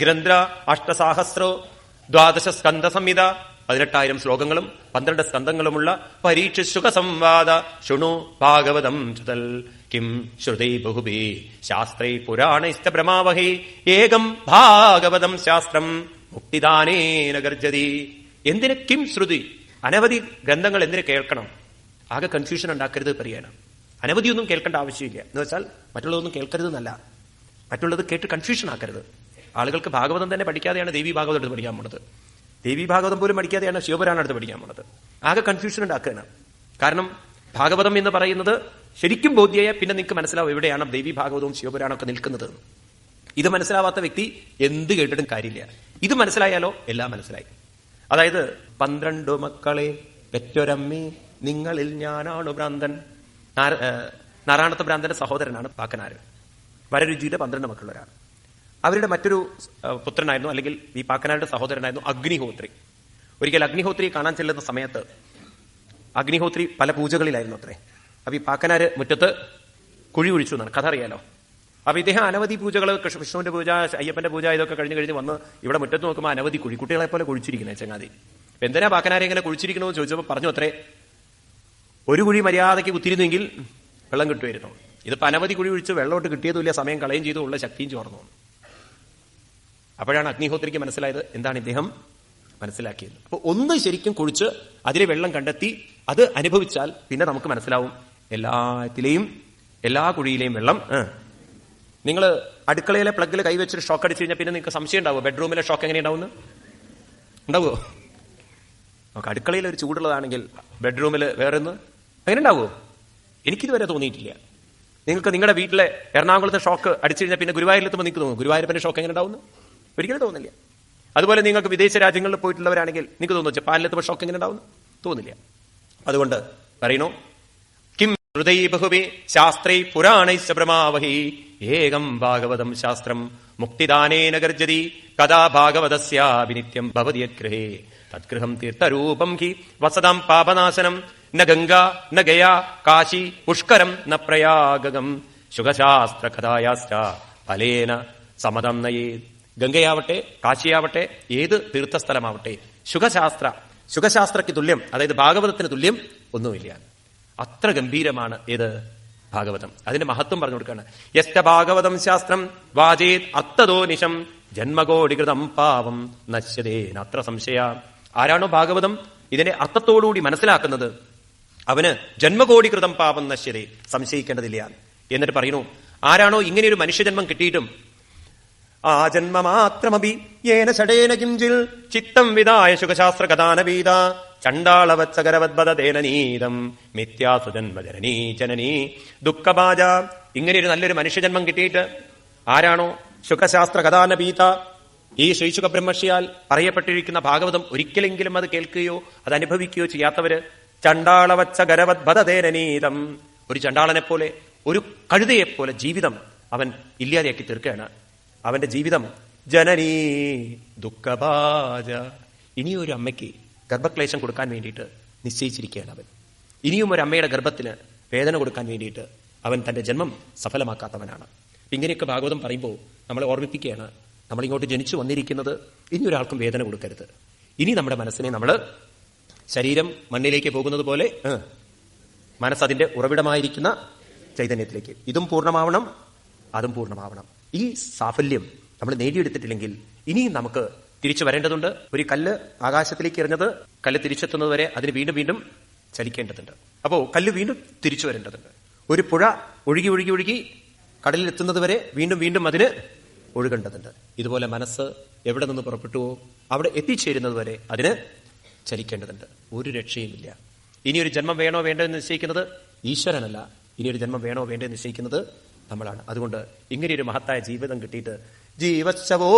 ഗ്രന്ഥ അഷ്ടസാഹസ്രോ ദ്വാദശ സ്കന്ധ സംഹിത പതിനെട്ടായിരം ശ്ലോകങ്ങളും പന്ത്രണ്ട് സ്കന്ധങ്ങളുമുള്ള പരീക്ഷ സുഖ സംവാദ. ശൃണു ഭാഗവതം ചുതൽ. കിം ശ്രുതി ബഹുബി ശാസ്ത്രൈ പുരാണൈസ്ത ഭ്രമാവഹി ഏകം ഭാഗവതം ശാസ്ത്രം മുക്തിദാനേന ഗർജതി എന്തിന് കിം ശ്രുതി? അനവധി ഗ്രന്ഥങ്ങൾ എന്തിനു കേൾക്കണം? ആകെ കൺഫ്യൂഷൻ ഉണ്ടാക്കരുത് പറയാണ് അനവധിയൊന്നും കേൾക്കേണ്ട ആവശ്യമില്ല. എന്ന് വെച്ചാൽ മറ്റുള്ളതൊന്നും കേൾക്കരുത് എന്നല്ല മറ്റുള്ളത് കേട്ട് കൺഫ്യൂഷൻ ആക്കരുത്. ആളുകൾക്ക് ഭാഗവതം തന്നെ പഠിക്കാതെയാണ് ദേവി ഭാഗവതം എടുത്ത് പഠിക്കാൻ പോണത്. ദേവി ഭാഗവതം പോലും പഠിക്കാതെയാണ് ശിവപുരാണം എടുത്ത് പഠിക്കാൻ പോണത്. ആകെ കൺഫ്യൂഷൻ ഉണ്ടാക്കുകയാണ്. കാരണം ഭാഗവതം എന്ന് പറയുന്നത് ശരിക്കും ബോധ്യമായ പിന്നെ നിങ്ങൾക്ക് മനസ്സിലാവും എവിടെയാണ് ദേവി ഭാഗവതവും ശിവപുരാണം ഒക്കെ നിൽക്കുന്നത്. ഇത് മനസ്സിലാവാത്ത വ്യക്തി എന്ത് കേട്ടിട്ടും കാര്യമില്ല. ഇത് മനസ്സിലായാലോ എല്ലാം മനസ്സിലായി. അതായത് പന്ത്രണ്ടു മക്കളെ പെറ്റൊരമ്മി നിങ്ങളിൽ ഞാനാണ് ഭ്രാന്തൻ. നാരായണത്ത ഭ്രാന്തന്റെ സഹോദരനാണ് പാക്കനാരൻ. വരരുചിയുടെ പന്ത്രണ്ട് മക്കളുള്ളവരാണ് അവരുടെ മറ്റൊരു പുത്രനായിരുന്നു അല്ലെങ്കിൽ ഈ പാക്കനാരുടെ സഹോദരനായിരുന്നു അഗ്നിഹോത്രി. ഒരിക്കൽ അഗ്നിഹോത്രി കാണാൻ ചെല്ലുന്ന സമയത്ത് അഗ്നിഹോത്രി പല പൂജകളിലായിരുന്നു അത്രേ. അപ്പൊ ഈ പാക്കനാര് മുറ്റത്ത് കുഴി ഒഴിച്ചു എന്നാണ്. കഥ അറിയാലോ? അപ്പൊ ഇദ്ദേഹം അനവധി പൂജകൾ വിഷ്ണുവിന്റെ പൂജ അയ്യപ്പന്റെ പൂജ ഇതൊക്കെ കഴിഞ്ഞ് കഴിഞ്ഞ് വന്ന് ഇവിടെ മുറ്റത്ത് നോക്കുമ്പോൾ അനവധി കുഴി കുട്ടികളെ പോലെ കുഴിച്ചിരിക്കുന്നത് ചങ്ങാതി. എന്തിനാ പാക്കനാരെ ഇങ്ങനെ കുഴിച്ചിരിക്കണമെന്ന് ചോദിച്ചപ്പോൾ പറഞ്ഞു അത്രേ ഒരു കുഴി മര്യാദയ്ക്ക് കുത്തിരുന്നെങ്കിൽ വെള്ളം കിട്ടുമായിരുന്നു. ഇതിപ്പോ അനവധി കുഴി ഒഴിച്ച് വെള്ളമോട്ട് കിട്ടിയതുമില്ല സമയം കളയും ചെയ്തു ഉള്ള ശക്തിയും ചോർന്നു. അപ്പോഴാണ് അഗ്നിഹോത്രിക്ക് മനസ്സിലായത് എന്താണ് ഇദ്ദേഹം മനസ്സിലാക്കിയത്. അപ്പൊ ഒന്ന് ശരിക്കും കുഴിച്ച് അതിലെ വെള്ളം കണ്ടെത്തി അത് അനുഭവിച്ചാൽ പിന്നെ നമുക്ക് മനസ്സിലാവും എല്ലാത്തിലെയും എല്ലാ കുഴിയിലെയും വെള്ളം നിങ്ങൾ അടുക്കളയിലെ പ്ലഗിൽ കൈവച്ചൊരു ഷോക്ക് അടിച്ചു കഴിഞ്ഞാൽ പിന്നെ നിങ്ങൾക്ക് സംശയം ഉണ്ടാവുമോ ബെഡ്റൂമിലെ ഷോക്ക് എങ്ങനെ ഉണ്ടാവുന്നു? ഉണ്ടാവുമോ നമുക്ക് അടുക്കളയിൽ ഒരു ചൂടുള്ളതാണെങ്കിൽ ബെഡ്റൂമിൽ വേറെ ഒന്ന് അങ്ങനെ ഉണ്ടാവുമോ എനിക്കിതുവരെ തോന്നിയിട്ടില്ല. നിങ്ങൾക്ക് നിങ്ങളുടെ വീട്ടിലെ എറണാകുളത്തെ ഷോക്ക് അടിച്ചു കഴിഞ്ഞാൽ പിന്നെ ഗുരുവായൂരിലെത്തുമ്പോൾ നിങ്ങൾക്ക് തോന്നും ഗുരുവായൂരപ്പന്റെ ഷോക്ക് എങ്ങനെ ഉണ്ടാവുന്നു? ഒരിക്കലും തോന്നില്ല അതുപോലെ നിങ്ങൾക്ക് വിദേശ രാജ്യങ്ങളിൽ പോയിട്ടുള്ളവരാണെങ്കിൽ നിങ്ങൾക്ക് തോന്നുന്നു ജപ്പാനിലെത്തുമ്പോൾ ഷോക്ക് എങ്ങനെ ഉണ്ടാവുന്നു? തോന്നില്ല അതുകൊണ്ട് പറയണു കിം ഹൃദയ ബഹുവേ ശാസ്ത്രൈ പുരാണൈശ്ച പ്രമാവഹി ഏകം ഭാഗവതം ശാസ്ത്രം മുക്തിദാനേന ഗർജതി കഥാ ഭാഗവതസ്യാഭിനിത്യം ഭവതി യദ്ഗൃഹേ തദ്ഗൃഹം തീർത്ഥരൂപം ഹി വസതാം പാപനാശനം ന ഗംഗ ന ഗയ കാശി പുഷ്കരം ന പ്രയാഗകം. ശുഖശാസ്ത്ര കഥായാസ്ത്ര ഫലേന സമതം നയേ ഗംഗയാവട്ടെ കാശിയാവട്ടെ ഏത് തീർത്ഥസ്ഥലമാവട്ടെ. ശുഖശാസ്ത്ര ശുഖശാസ്ത്രയ്ക്ക് തുല്യം അതായത് ഭാഗവതത്തിന് തുല്യം ഒന്നുമില്ല. അത്ര ഗംഭീരമാണ് ഏത് ഭാഗവതം. അതിന്റെ മഹത്വം പറഞ്ഞു കൊടുക്കുകയാണ്. യസ്റ്റ ഭാഗവതം ശാസ്ത്രം വാചേത് അത്തതോ നിശം ജന്മകോടികൃതം പാവം നശ്യതേനത്ര സംശയ. ആരാണോ ഭാഗവതം ഇതിനെ അർത്ഥത്തോടുകൂടി മനസ്സിലാക്കുന്നത്? അവന് ജന്മകോടികൃതം പാപം നശ്യതേ സംശയിക്കേണ്ടതില്ല. എന്നിട്ട് പറയുന്നു ആരാണോ ഇങ്ങനെ ഒരു മനുഷ്യജന്മം കിട്ടിയിട്ടും ആ ജന്മമാത്രമപി. ഏന ഷടേന കിഞ്ചിൽ. ചിത്തം വിതായ ശുഖശാസ്ത്ര കഥാനവീത. ചണ്ടാളവത്സകരവദ്വതേന നീതം. മിഥ്യാസുജന്മജനനീ ജനനീ. ദുഃഖബാജ ഇങ്ങനെ ഒരു നല്ലൊരു മനുഷ്യജന്മം കിട്ടിയിട്ട് ആരാണോ ശുഖശാസ്ത്ര കഥാനപീത ഈ ശ്രീശുഖ ബ്രഹ്മഷിയാൽ പറയപ്പെട്ടിരിക്കുന്ന ഭാഗവതം ഒരിക്കലെങ്കിലും അത് കേൾക്കുകയോ അത് അനുഭവിക്കുകയോ ചെയ്യാത്തവര് ചണ്ടാളവച്ച ഒരു ചണ്ടാളനെ പോലെ ഒരു കഴുതയെപ്പോലെ ജീവിതം അവൻ ഇല്ലാതെയാക്കി തീർക്കുകയാണ്. അവന്റെ ജീവിതം. ജനനീ ദുഃഖഭാജ ഇനിയൊരു അമ്മയ്ക്ക് ഗർഭക്ലേശം കൊടുക്കാൻ വേണ്ടിയിട്ട് നിശ്ചയിച്ചിരിക്കുകയാണ് അവൻ. ഇനിയും ഒരു അമ്മയുടെ ഗർഭത്തിന് വേദന കൊടുക്കാൻ വേണ്ടിയിട്ട് അവൻ തന്റെ ജന്മം സഫലമാക്കാത്തവനാണ്. ഇങ്ങനെയൊക്കെ ഭാഗവതം പറയുമ്പോൾ നമ്മളെ ഓർമ്മിപ്പിക്കുകയാണ് നമ്മളിങ്ങോട്ട് ജനിച്ചു വന്നിരിക്കുന്നത് ഇനി ഒരാൾക്കും വേദന കൊടുക്കരുത്. ഇനി നമ്മുടെ മനസ്സിനെ നമ്മൾ ശരീരം മണ്ണിലേക്ക് പോകുന്നത് പോലെ മനസ്സതിന്റെ ഉറവിടമായിരിക്കുന്ന ചൈതന്യത്തിലേക്ക്. ഇതും പൂർണമാവണം അതും പൂർണമാവണം. ഈ സാഫല്യം നമ്മൾ നേടിയെടുത്തിട്ടില്ലെങ്കിൽ ഇനിയും നമുക്ക് തിരിച്ചു വരേണ്ടതുണ്ട്. ഒരു കല്ല് ആകാശത്തിലേക്ക് എറിഞ്ഞത് കല്ല് തിരിച്ചെത്തുന്നത് വരെ അതിന് വീണ്ടും വീണ്ടും ചലിക്കേണ്ടതുണ്ട്. അപ്പോൾ കല്ല് വീണ്ടും തിരിച്ചു വരേണ്ടതുണ്ട്. ഒരു പുഴ ഒഴുകി ഒഴുകി ഒഴുകി കടലിൽ എത്തുന്നത് വരെ വീണ്ടും വീണ്ടും അതിന് ഒഴുകേണ്ടതുണ്ട്. ഇതുപോലെ മനസ്സ് എവിടെ നിന്ന് പുറപ്പെട്ടുവോ അവിടെ എത്തിച്ചേരുന്നത് വരെ അതിന് ചലിക്കേണ്ടതുണ്ട്. ഒരു രക്ഷയുമില്ല. ഇനി ഒരു ജന്മം വേണോ വേണ്ടോ എന്ന് നിശ്ചയിക്കുന്നത് ഈശ്വരനല്ല. ഇനിയൊരു ജന്മം വേണോ വേണ്ടോ എന്ന് നിശ്ചയിക്കുന്നത് നമ്മളാണ്. അതുകൊണ്ട് ഇങ്ങനെ ഒരു മഹത്തായ ജീവിതം കിട്ടിയിട്ട് ജീവശവോ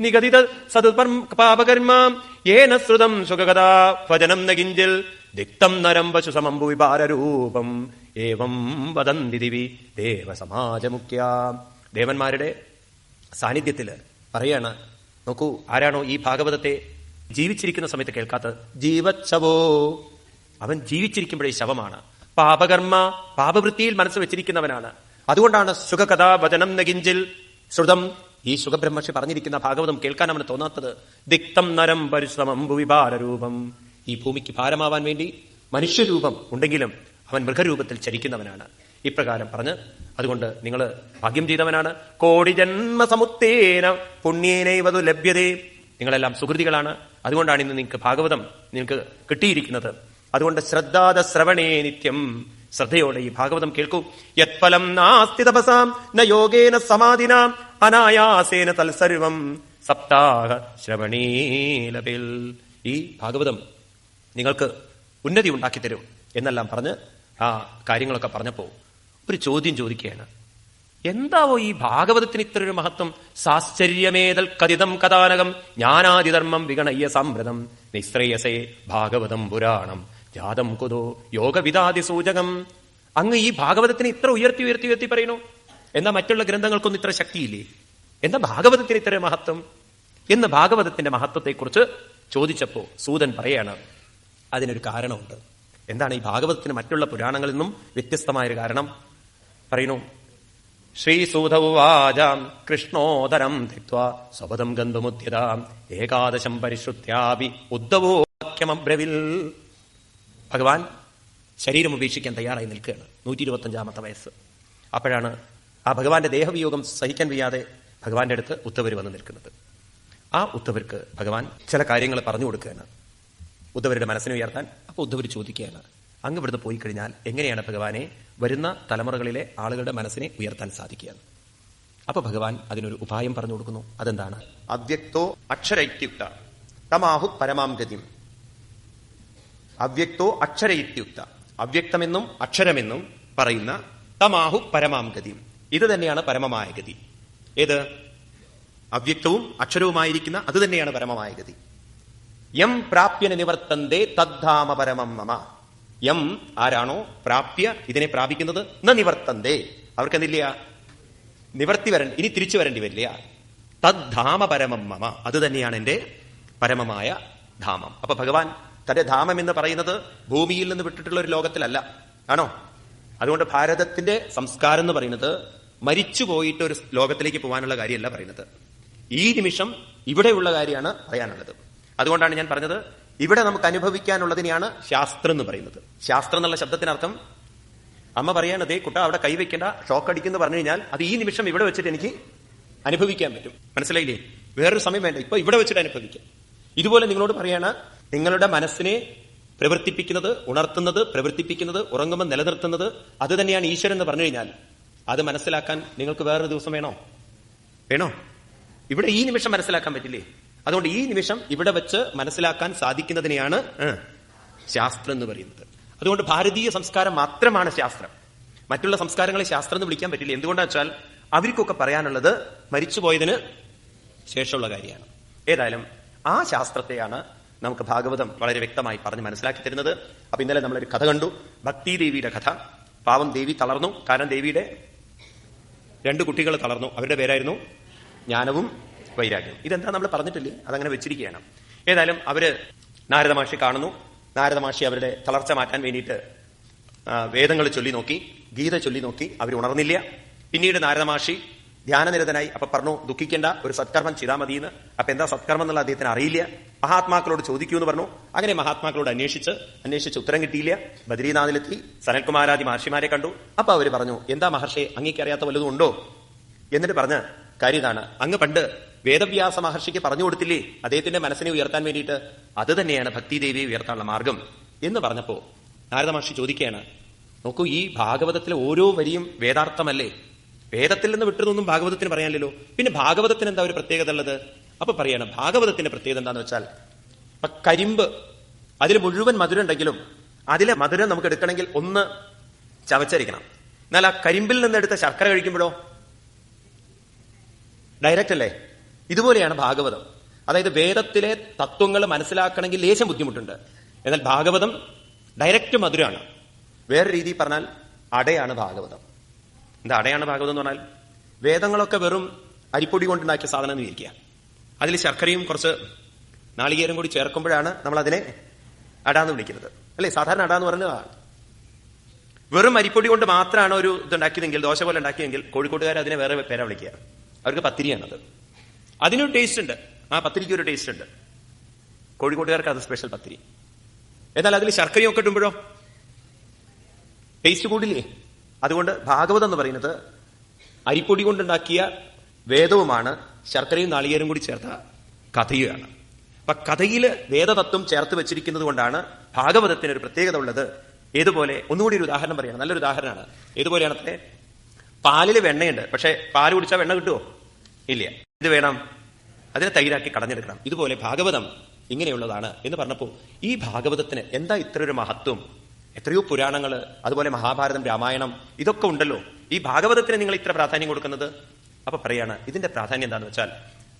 നിഗതിത സതുപർ ഏന ശ്രുതം സുഖകഥാ ഭജനം നകിഞ്ചിൽ ദിക്തം നരം പശു സമംബു വിപാരൂപം ഏവം വദന്തി ദിവി ദേവസമാജമുഖ്യ. ദേവന്മാരുടെ സാന്നിധ്യത്തിൽ പറയാണ് നോക്കൂ ആരാണോ ഈ ഭാഗവതത്തെ ജീവിച്ചിരിക്കുന്ന സമയത്ത് കേൾക്കാത്തത്? ജീവശവോ അവൻ ജീവിച്ചിരിക്കുമ്പോഴേ ശവമാണ്. പാപകർമ്മ പാപവൃത്തിയിൽ മനസ്സ് വെച്ചിരിക്കുന്നവനാണ്. അതുകൊണ്ടാണ് സുഖകഥാ വചനം നകിഞ്ചിൽ ശ്രുതം. ഈ സുഖബ്രഹ്മർഷി പറഞ്ഞിരിക്കുന്ന ഭാഗവതം കേൾക്കാൻ അവന് തോന്നാത്തത്. ദിക്തം നരം പരിശ്രമം ഭൂവിഭാരൂപം ഈ ഭൂമിക്ക് ഭാരമാവാൻ വേണ്ടി മനുഷ്യരൂപം ഉണ്ടെങ്കിലും അവൻ മൃഗരൂപത്തിൽ ചരിക്കുന്നവനാണ്. ഇപ്രകാരം പറഞ്ഞ് അതുകൊണ്ട് നിങ്ങൾ ഭാഗ്യം ചെയ്തവനാണ്. കോടി ജന്മ സമുത്തേന പുണ്യേനൈവതു ലഭ്യതേ. നിങ്ങളെല്ലാം സുഹൃതികളാണ്. അതുകൊണ്ടാണ് ഇന്ന് നിങ്ങൾക്ക് ഭാഗവതം നിങ്ങൾക്ക് കിട്ടിയിരിക്കുന്നത്. അതുകൊണ്ട് ശ്രദ്ധാത ശ്രവണേ നിത്യം. ശ്രദ്ധയോടെ ഈ ഭാഗവതം കേൾക്കൂ. യത്ഫലം നാസ്തി തപസാം ന യോഗേന സമാധിനാം അനായാസേന തൽസർവം സപ്താഹ ശ്രവണീലപിൽ ഈ ഭാഗവതം നിങ്ങൾക്ക് ഉന്നതി ഉണ്ടാക്കി തരും എന്നെല്ലാം പറഞ്ഞ് ആ കാര്യങ്ങളൊക്കെ പറഞ്ഞപ്പോ ഒരു ചോദ്യം ചോദിക്കുകയാണ്. എന്താവോ ഈ ഭാഗവതത്തിന് ഇത്രയൊരു മഹത്വം? സാശ്ചര്യമേതൽ കഥിതം കഥാനകം ജ്ഞാനാതിധർമ്മം വിഗണയ്യ സംവ്രതം നിശ്രേയസേ ഭാഗവതം പുരാണം. ജാതം കുതോ യോഗവിദാതി സൂചകം. അങ്ങ് ഈ ഭാഗവതത്തിന് ഇത്ര ഉയർത്തി ഉയർത്തി ഉയർത്തി പറയുന്നു. എന്നാ മറ്റുള്ള ഗ്രന്ഥങ്ങൾക്കൊന്നും ഇത്ര ശക്തിയില്ലേ? എന്താ ഭാഗവതത്തിന് ഇത്ര മഹത്വം? എന്ന് ഭാഗവതത്തിന്റെ മഹത്വത്തെക്കുറിച്ച് ചോദിച്ചപ്പോ സൂതൻ പറയാണ് അതിനൊരു കാരണമുണ്ട്. എന്താണ് ഈ ഭാഗവതത്തിന് മറ്റുള്ള പുരാണങ്ങളിൽ നിന്നും വ്യത്യസ്തമായൊരു കാരണം? പറയുന്നു ശ്രീസൂതവാചാം കൃഷ്ണോദരം ധിക്വാ സ്വപദം ഗന്ധമുദ്യതാം ഏകാദശം പരിശ്രുത്യാപി ഉദ്ധവോ വാക്യമബ്രവിൽ. ഭഗവാൻ ശരീരം ഉപേക്ഷിക്കാൻ തയ്യാറായി നിൽക്കുകയാണ്. നൂറ്റി ഇരുപത്തഞ്ചാമത്തെ വയസ്സ്. അപ്പോഴാണ് ആ ഭഗവാന്റെ ദേഹവിയോഗം സഹിക്കാൻ വയ്യാതെ ഭഗവാന്റെ അടുത്ത് ഉദ്ധവർ വന്ന് നിൽക്കുന്നത്. ആ ഉദ്ധവർക്ക് ഭഗവാൻ ചില കാര്യങ്ങൾ പറഞ്ഞു കൊടുക്കുകയാണ്. ഉദ്ധവരുടെ മനസ്സിനെ ഉയർത്താൻ അപ്പോൾ ഉദ്ധവർ ചോദിക്കുകയാണ്. അങ്ങ് ഇവിടുന്ന് പോയി കഴിഞ്ഞാൽ എങ്ങനെയാണ് ഭഗവാനെ വരുന്ന തലമുറകളിലെ ആളുകളുടെ മനസ്സിനെ ഉയർത്താൻ സാധിക്കുക അപ്പൊ ഭഗവാൻ അതിനൊരു ഉപായം പറഞ്ഞു കൊടുക്കുന്നു. അതെന്താണ്? അവ്യക്തോ അക്ഷരയുക്ത തമാഹു പരമാം അവ്യക്തോ അക്ഷരയുക്ത അവ്യക്തമെന്നും അക്ഷരമെന്നും പറയുന്ന തമാഹു പരമാം ഗതി. ഇത് തന്നെയാണ് പരമമായ ഗതി. ഏത്? അവ്യക്തവും അക്ഷരവുമായിരിക്കുന്ന അത് തന്നെയാണ് പരമമായ ഗതി. യം പ്രാപ്യന നിവർത്തന്തേ തദ്ധാമ പരമം മമ. യം ആരാണോ പ്രാപ്യ ഇതിനെ പ്രാപിക്കുന്നത് ന നിവർത്തന്തേ. അവർക്ക് എന്തില്ല നിവർത്തി വരണ്ട ഇനി തിരിച്ചു വരേണ്ടി വരില്ല. തദ്ധാമ പരമം മമ. അത് തന്നെയാണ് എന്റെ പരമമായ ധാമം. അപ്പൊ ഭഗവാൻ തന്റെ ധാമം എന്ന് പറയുന്നത് ഭൂമിയിൽ നിന്ന് വിട്ടിട്ടുള്ള ഒരു ലോകത്തിലല്ല. ആണോ? അതുകൊണ്ട് ഭാരതത്തിന്റെ സംസ്കാരം എന്ന് പറയുന്നത് മരിച്ചു പോയിട്ട് ഒരു ലോകത്തിലേക്ക് പോകാനുള്ള കാര്യമല്ല പറയുന്നത്. ഈ നിമിഷം ഇവിടെയുള്ള കാര്യമാണ് പറയാനുള്ളത്. അതുകൊണ്ടാണ് ഞാൻ പറഞ്ഞത് ഇവിടെ നമുക്ക് അനുഭവിക്കാനുള്ളതിനെയാണ് ശാസ്ത്രം എന്ന് പറയുന്നത്. ശാസ്ത്രം എന്നുള്ള ശബ്ദത്തിനർത്ഥം അമ്മ പറയാണ് ദേ കുട്ട അവിടെ കൈവയ്ക്കേണ്ട ഷോക്ക് അടിക്കുന്നു പറഞ്ഞു കഴിഞ്ഞാൽ അത് ഈ നിമിഷം ഇവിടെ വെച്ചിട്ട് എനിക്ക് അനുഭവിക്കാൻ പറ്റും. മനസ്സിലായില്ലേ? വേറൊരു സമയം വേണ്ട ഇപ്പൊ ഇവിടെ വെച്ചിട്ട് അനുഭവിക്കാം. ഇതുപോലെ നിങ്ങളോട് പറയാണ് നിങ്ങളുടെ മനസ്സിനെ പ്രവർത്തിപ്പിക്കുന്നത് ഉണർത്തുന്നത് പ്രവർത്തിപ്പിക്കുന്നത് ഉറങ്ങുമ്പോൾ നിലനിർത്തുന്നത് അത് തന്നെയാണ് ഈശ്വരൻ എന്ന് പറഞ്ഞു കഴിഞ്ഞാൽ. അത് മനസ്സിലാക്കാൻ നിങ്ങൾക്ക് വേറൊരു ദിവസം വേണോ? വേണോ? ഇവിടെ ഈ നിമിഷം മനസ്സിലാക്കാൻ പറ്റില്ലേ? അതുകൊണ്ട് ഈ നിമിഷം ഇവിടെ വെച്ച് മനസ്സിലാക്കാൻ സാധിക്കുന്നതിനെയാണ് ശാസ്ത്രം എന്ന് പറയുന്നത്. അതുകൊണ്ട് ഭാരതീയ സംസ്കാരം മാത്രമാണ് ശാസ്ത്രം. മറ്റുള്ള സംസ്കാരങ്ങളെ ശാസ്ത്രം എന്ന് വിളിക്കാൻ പറ്റില്ല. എന്തുകൊണ്ടാണെന്ന് വെച്ചാൽ അവർക്കൊക്കെ പറയാനുള്ളത് മരിച്ചുപോയതിന് ശേഷമുള്ള കാര്യമാണ്. ഏതായാലും ആ ശാസ്ത്രത്തെയാണ് നമുക്ക് ഭാഗവതം വളരെ വ്യക്തമായി പറഞ്ഞ് മനസ്സിലാക്കി തരുന്നത്. അപ്പൊ ഇന്നലെ നമ്മളൊരു കഥ കണ്ടു. ഭക്തി ദേവിയുടെ കഥ. പാവം ദേവി തളർന്നു. കാരണം ദേവിയുടെ രണ്ട് കുട്ടികൾ തളർന്നു. അവരുടെ പേരായിരുന്നു ജ്ഞാനവും വൈരാഗ്യവും. ഇതെന്താ നമ്മൾ പറഞ്ഞിട്ടില്ലേ? അതങ്ങനെ വെച്ചിരിക്കുകയാണ്. ഏതായാലും അവർ നാരദമാഷി കാണുന്നു. നാരദമാഷി അവരുടെ തളർച്ച മാറ്റാൻ വേണ്ടിയിട്ട് വേദങ്ങൾ ചൊല്ലി നോക്കി ഗീത ചൊല്ലി നോക്കി. അവർ ഉണർന്നില്ല. പിന്നീട് നാരദമാഷി ധ്യാനനിരതനായി. അപ്പൊ പറഞ്ഞു ദുഃഖിക്കേണ്ട ഒരു സത്കർമ്മം ചെയ്താൽ മതിയെന്ന്. അപ്പൊ എന്താ സത്കർമ്മം എന്നുള്ള അദ്ദേഹത്തിന് അറിയില്ല. മഹാത്മാക്കളോട് ചോദിക്കൂ എന്ന് പറഞ്ഞു. അങ്ങനെ മഹാത്മാക്കളോട് അന്വേഷിച്ച് അന്വേഷിച്ച് ഉത്തരം കിട്ടിയില്ല. ബദ്രീനാഥിലെത്തി സനൽകുമാരാദി മഹർഷിമാരെ കണ്ടു. അപ്പൊ അവർ പറഞ്ഞു എന്താ മഹർഷി അങ്ങേക്ക് അറിയാത്ത വല്ലതും ഉണ്ടോ? എന്നിട്ട് പറഞ്ഞ കാര്യം ഇതാണ് അങ്ങ് പണ്ട് വേദവ്യാസ മഹർഷിക്ക് പറഞ്ഞു കൊടുത്തില്ലേ അദ്ദേഹത്തിന്റെ മനസ്സിനെ ഉയർത്താൻ വേണ്ടിയിട്ട്. അത് തന്നെയാണ് ഭക്തിദേവിയെ ഉയർത്താനുള്ള മാർഗം എന്ന് പറഞ്ഞപ്പോ നാരദ മഹർഷി ചോദിക്കുകയാണ് നോക്കൂ ഈ ഭാഗവതത്തിലെ ഓരോ വരിയും വേദാർത്ഥമല്ലേ? വേദത്തിൽ നിന്ന് വിട്ടതൊന്നും ഭാഗവതത്തിന് പറയാനില്ലല്ലോ. പിന്നെ ഭാഗവതത്തിന് എന്താ ഒരു പ്രത്യേകത ഉള്ളത്? അപ്പൊ പറയണം ഭാഗവതത്തിന്റെ പ്രത്യേകത എന്താന്ന് വെച്ചാൽ ഇപ്പൊ കരിമ്പ് അതിൽ മുഴുവൻ മധുരം ഉണ്ടെങ്കിലും അതിലെ മധുരം നമുക്ക് എടുക്കണമെങ്കിൽ ഒന്ന് ചവച്ചരിക്കണം. എന്നാൽ ആ കരിമ്പിൽ നിന്ന് എടുത്ത ശർക്കര കഴിക്കുമ്പോഴോ? ഡയറക്റ്റ് അല്ലേ? ഇതുപോലെയാണ് ഭാഗവതം. അതായത് വേദത്തിലെ തത്വങ്ങൾ മനസ്സിലാക്കണമെങ്കിൽ ലേശം ബുദ്ധിമുട്ടുണ്ട്. എന്നാൽ ഭാഗവതം ഡയറക്റ്റ് മധുരമാണ് വേറെ രീതിയിൽ പറഞ്ഞാൽ അടയാണ് ഭാഗവതം. എന്താ അടയാണ് ഭാഗവതം എന്ന് പറഞ്ഞാൽ വേദങ്ങളൊക്കെ വെറും അരിപ്പൊടി കൊണ്ടുണ്ടാക്കിയ സാധനം എന്ന് വിചാരിക്കുക. അതിൽ ശർക്കരയും കുറച്ച് നാളികേരം കൂടി ചേർക്കുമ്പോഴാണ് നമ്മൾ അതിനെ അടാന്ന് വിളിക്കുന്നത്. അല്ലേ? സാധാരണ അട എന്ന് പറഞ്ഞതാണ് വെറും അരിപ്പൊടി കൊണ്ട് മാത്രമാണ് ഒരു ഇതുണ്ടാക്കിയതെങ്കിൽ ദോശ പോലെ ഉണ്ടാക്കിയെങ്കിൽ കോഴിക്കോട്ടുകാർ അതിനെ വേറെ പേരാ വിളിക്കുക. അവർക്ക് പത്തിരിയാണത്. അതിനൊരു ടേസ്റ്റ് ഉണ്ട്. ആ പത്തിരിക്ക് ഒരു ടേസ്റ്റ് ഉണ്ട്. കോഴിക്കോട്ടുകാർക്ക് അത് സ്പെഷ്യൽ പത്തിരി. എന്നാൽ അതിൽ ശർക്കരയൊക്കെ ഇടുമ്പോഴോ? ടേസ്റ്റ് കൂടില്ലേ അതുകൊണ്ട് ഭാഗവതം എന്ന് പറയുന്നത് അരിപ്പൊടി കൊണ്ടുണ്ടാക്കിയ വേദവുമാണ് ശർക്കരയും നാളികേരും കൂടി ചേർത്ത കഥയുമാണ് അപ്പൊ കഥയിൽ വേദതത്വം ചേർത്ത് വെച്ചിരിക്കുന്നത് കൊണ്ടാണ് ഭാഗവതത്തിന് ഒരു പ്രത്യേകത ഉള്ളത്. ഏതുപോലെ? ഒന്നുകൂടി ഒരു ഉദാഹരണം പറയണം. നല്ലൊരു ഉദാഹരണമാണ്. ഏതുപോലെയാണത്തെ പാലിൽ വെണ്ണയുണ്ട്. പക്ഷെ പാൽ കുടിച്ചാൽ വെണ്ണ കിട്ടുമോ ഇല്ല. ഇത് വേണം? അതിനെ തൈരാക്കി കടഞ്ഞെടുക്കണം ഇതുപോലെ ഭാഗവതം ഇങ്ങനെയുള്ളതാണ് എന്ന് പറഞ്ഞപ്പോൾ ഈ ഭാഗവതത്തിന് എന്താ ഇത്ര ഒരു മഹത്വം? എത്രയോ പുരാണങ്ങൾ അതുപോലെ മഹാഭാരതം രാമായണം ഇതൊക്കെ ഉണ്ടല്ലോ. ഈ ഭാഗവതത്തിന് നിങ്ങൾ ഇത്ര പ്രാധാന്യം കൊടുക്കുന്നത്? അപ്പൊ പറയാണ് ഇതിന്റെ പ്രാധാന്യം എന്താണെന്ന് വെച്ചാൽ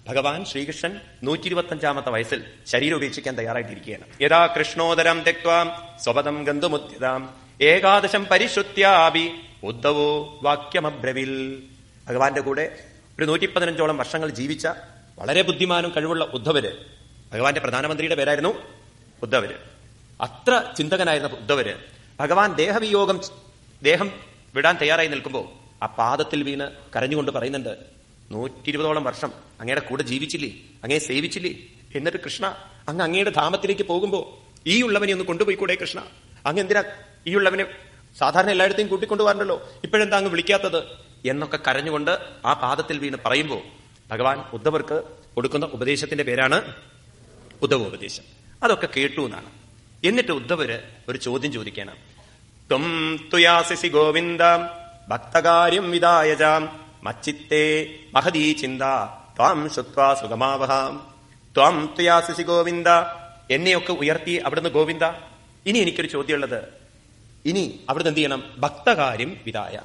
ഭഗവാൻ ശ്രീകൃഷ്ണൻ നൂറ്റി ഇരുപത്തഞ്ചാമത്തെ വയസ്സിൽ ശരീരം ഉപേക്ഷിക്കാൻ തയ്യാറായിട്ടിരിക്കുകയാണ്. യഥാ കൃഷ്ണോദരം തെക്വാം സ്വപദം ഗന്ധുമുദ്യതാം ഏകാദശം പരിശുദ്ധ്യാപി ഉദ്ധവോ വാക്യമബ്രവിൽ. ഭഗവാന്റെ കൂടെ ഒരു നൂറ്റി പതിനഞ്ചോളം വർഷങ്ങൾ ജീവിച്ച വളരെ ബുദ്ധിമാനും കഴിവുള്ള ഉദ്ധവര്. ഭഗവാന്റെ പ്രധാനമന്ത്രിയുടെ പേരായിരുന്നു ഉദ്ധവര്. അത്ര ചിന്തകനായിരുന്ന ഉദ്ധവര് ഭഗവാൻ ദേഹവിയോഗം ദേഹം വിടാൻ തയ്യാറായി നിൽക്കുമ്പോൾ ആ പാദത്തിൽ വീണ് കരഞ്ഞുകൊണ്ട് പറയുന്നുണ്ട് നൂറ്റി ഇരുപതോളം വർഷം അങ്ങയുടെ കൂടെ ജീവിച്ചില്ലേ? അങ്ങയെ സേവിച്ചില്ലേ? എന്നിട്ട് കൃഷ്ണ അങ്ങ് അങ്ങയുടെ ധാമത്തിലേക്ക് പോകുമ്പോൾ ഈ ഉള്ളവനെ ഒന്ന് കൊണ്ടുപോയിക്കൂടെ കൃഷ്ണ? അങ്ങ് എന്തിനാ ഈ ഉള്ളവനെ സാധാരണ എല്ലായിടത്തെയും കൂട്ടിക്കൊണ്ടുപോകാറുണ്ടല്ലോ ഇപ്പോഴെന്താ അങ്ങ് വിളിക്കാത്തത്? എന്നൊക്കെ കരഞ്ഞുകൊണ്ട് ആ പാദത്തിൽ വീണ് പറയുമ്പോൾ ഭഗവാൻ ഉദ്ധവർക്ക് കൊടുക്കുന്ന ഉപദേശത്തിന്റെ പേരാണ് ഉദ്ധവോപദേശം. അതൊക്കെ കേട്ടു എന്നാണ്. എന്നിട്ട് ഉദ്ധവര് ഒരു ചോദ്യം ചോദിക്കണം. ത്വം തുയാസിസി ഗോവിന്ദ ഭക്തകാര്യം വിദായജാം മച്ചിത്തേ മഹതീ ചിന്ത ത്വാം ശ്രുത്വാ സുഗമാവഹാം ത്വാം തുയാസിസി ഗോവിന്ദ എന്നെയൊക്കെ ഉയർത്തി അവിടുന്ന് ഗോവിന്ദ. ഇനി എനിക്കൊരു ചോദ്യമുള്ളത്. ഇനി അവിടുന്ന് എന്ത് ചെയ്യണം? ഭക്തകാര്യം വിദായ.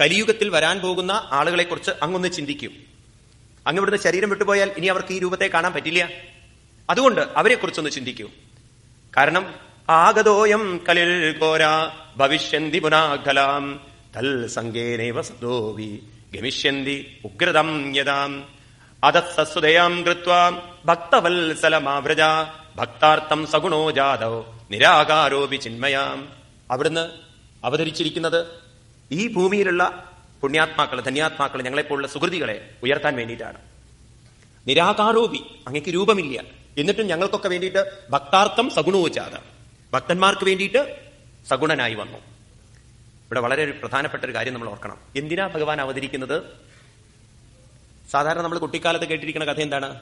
കലിയുഗത്തിൽ വരാൻ പോകുന്ന ആളുകളെ കുറിച്ച് അങ്ങൊന്ന് ചിന്തിക്കും. അങ്ങ് ഇവിടുന്ന് ശരീരം വിട്ടുപോയാൽ ഇനി അവർക്ക് ഈ രൂപത്തെ കാണാൻ പറ്റില്ല. അതുകൊണ്ട് അവരെ കുറിച്ചൊന്ന് ചിന്തിക്കൂ. കാരണം ആഗതോയം കലിൽ കോരാ ഭവിഷ്യന്തി പുനാഖലാം തൽ സങ്കേനൈവ സദോവി ഗമിഷ്യന്തി ഉഗ്രതം യദാം. അതസ്സുദയാം കൃത്വാ ഭക്തവത്സലമാവ്രജ ഭക്താർത്ഥം സഗുണോ ജാതോ നിരാകാരോപി ചിന്മയാം അവിടുന്ന് അവതരിച്ചിരിക്കുന്നത് ഈ ഭൂമിയിലുള്ള പുണ്യാത്മാക്കൾ ധന്യാത്മാക്കൾ ഞങ്ങളെപ്പോലുള്ള സുഹൃതികളെ ഉയർത്താൻ വേണ്ടിയിട്ടാണ്. നിരാകാരോപി അങ്ങക്ക് രൂപമില്ല. എന്നിട്ടും ഞങ്ങൾക്കൊക്കെ വേണ്ടിയിട്ട് ഭക്താർത്ഥം സഗുണോചാത ഭക്തന്മാർക്ക് വേണ്ടിയിട്ട് സഗുണനായി വന്നു. ഇവിടെ വളരെ ഒരു പ്രധാനപ്പെട്ട ഒരു കാര്യം നമ്മൾ ഓർക്കണം. എന്തിനാ ഭഗവാൻ അവതരിക്കുന്നത്? സാധാരണ നമ്മൾ കുട്ടിക്കാലത്ത് കേട്ടിരിക്കുന്ന കഥ എന്താണ്?